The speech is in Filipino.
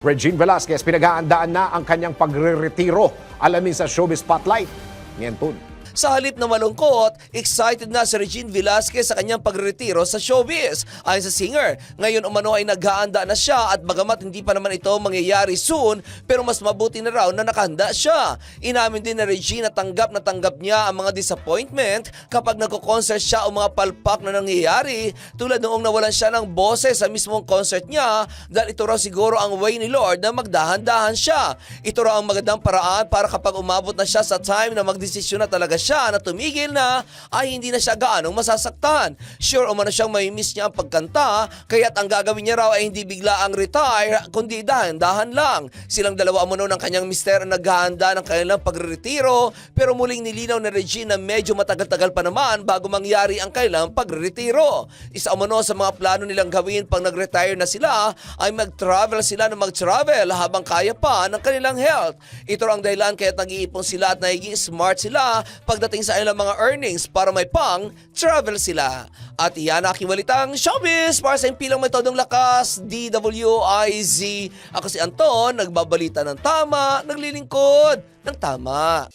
Regine Velasquez, pinag-aandaan na ang kanyang pagre-retiro. Alamin sa Showbiz Spotlight. Ngentun. Sa halip na malungkot, excited na si Regine Velasquez sa kanyang pagretiro sa showbiz. Ayon sa singer, ngayon umano ay naghahanda na siya at bagamat hindi pa naman ito mangyayari soon, pero mas mabuti na raw na nakahanda siya. Inamin din na Regine na tanggap na tanggap niya ang mga disappointment kapag nagko-concert siya o mga palpak na nangyayari tulad noong nawalan siya ng boses sa mismong concert niya dahil ito raw siguro ang way ni Lord na magdahan-dahan siya. Ito raw ang magandang paraan para kapag umabot na siya sa time na magdesisyon na talaga siya na tumigil na ay hindi na siya gaanong masasaktan. Sure umano siyang may miss niya ang pagkanta kaya't ang gagawin niya raw ay hindi bigla ang retire kundi dahan-dahan lang. Silang dalawa umano ng kanyang mister ang naghahanda ng kanilang pagretiro pero muling nilinaw na medyo matagal-tagal pa naman bago mangyari ang kanilang pagretiro. Isa umano sa mga plano nilang gawin pag nag-retire na sila ay mag-travel sila na mag-travel habang kaya pa ng kanilang health. Ito ang dahilan kaya nag-iipon sila at nagiging smart sila pagdating sa ilang mga earnings para may pang travel sila. At iyan ang aking balitang showbiz para sa impilang metodong lakas, DWIZ. Ako si Anton, nagbabalita ng tama, naglilingkod ng tama.